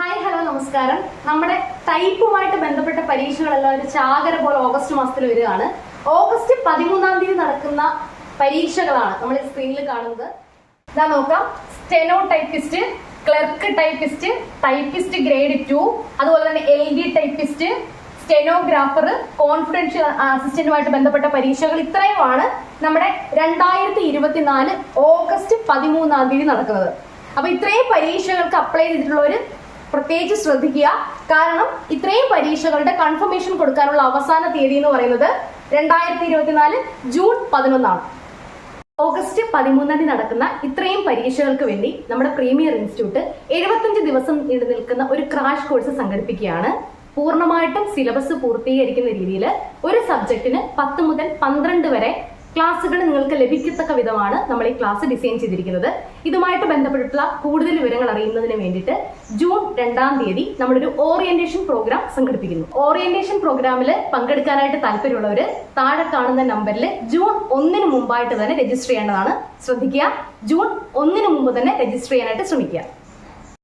Hi hello നമസ്കാരം. നമ്മുടെ ടൈപ്പുമായിട്ട് ബന്ധപ്പെട്ട പരീക്ഷകളെല്ലാം ഒരു ചാകര പോലെ ഓഗസ്റ്റ് മാസത്തിൽ വരികയാണ്. ഓഗസ്റ്റ് പതിമൂന്നാം തീയതി നടക്കുന്ന പരീക്ഷകളാണ് നമ്മൾ സ്ക്രീനിൽ കാണുന്നത്. ഇതാ നോക്കാം. Steno typist clerk typist typist grade two അതുപോലെ തന്നെ L D typist stenographer confidential അസിസ്റ്റന്റുമായിട്ട് ബന്ധപ്പെട്ട പരീക്ഷകൾ ഇത്രയുമാണ് നമ്മുടെ രണ്ടായിരത്തി ഇരുപത്തിനാല് ഓഗസ്റ്റ് പതിമൂന്നാം തീയതി നടക്കുന്നത്. അപ്പൊ ഇത്രയും പരീക്ഷകൾക്ക് അപ്ലൈ ചെയ്തിട്ടുള്ളവർ പ്രത്യേകിച്ച് ശ്രദ്ധിക്കുക. കാരണം ഇത്രയും പരീക്ഷകളുടെ കൺഫർമേഷൻ കൊടുക്കാനുള്ള അവസാന തീയതി എന്ന് പറയുന്നത് രണ്ടായിരത്തി ഇരുപത്തിനാല് ജൂൺ പതിനൊന്നാണ്. ഓഗസ്റ്റ് പതിമൂന്നാം തീയതി നടക്കുന്ന ഇത്രയും പരീക്ഷകൾക്ക് വേണ്ടി നമ്മുടെ പ്രീമിയർ ഇൻസ്റ്റിറ്റ്യൂട്ട് എഴുപത്തഞ്ച് ദിവസം നീണ്ടു നിൽക്കുന്ന ഒരു ക്രാഷ് കോഴ്സ് സംഘടിപ്പിക്കുകയാണ്. പൂർണമായിട്ടും സിലബസ് പൂർത്തീകരിക്കുന്ന രീതിയിൽ ഒരു സബ്ജക്റ്റിന് പത്ത് മുതൽ പന്ത്രണ്ട് വരെ ക്ലാസ്സുകൾ നിങ്ങൾക്ക് ലഭിക്കത്തക്ക വിധമാണ് നമ്മൾ ഈ ക്ലാസ് ഡിസൈൻ ചെയ്തിരിക്കുന്നത്. ഇതുമായിട്ട് ബന്ധപ്പെട്ടുള്ള കൂടുതൽ വിവരങ്ങൾ അറിയുന്നതിന് വേണ്ടിയിട്ട് ജൂൺ രണ്ടാം തീയതി നമ്മളൊരു ഓറിയന്റേഷൻ പ്രോഗ്രാം സംഘടിപ്പിക്കുന്നു. ഓറിയന്റേഷൻ പ്രോഗ്രാമിൽ പങ്കെടുക്കാനായിട്ട് താല്പര്യമുള്ളവർ താഴെ കാണുന്ന നമ്പറിൽ ജൂൺ ഒന്നിന് മുമ്പായിട്ട് തന്നെ രജിസ്റ്റർ ചെയ്യേണ്ടതാണ്. ശ്രദ്ധിക്കുക. ജൂൺ ഒന്നിന് മുമ്പ് തന്നെ രജിസ്റ്റർ ചെയ്യാനായിട്ട് ശ്രമിക്കുക.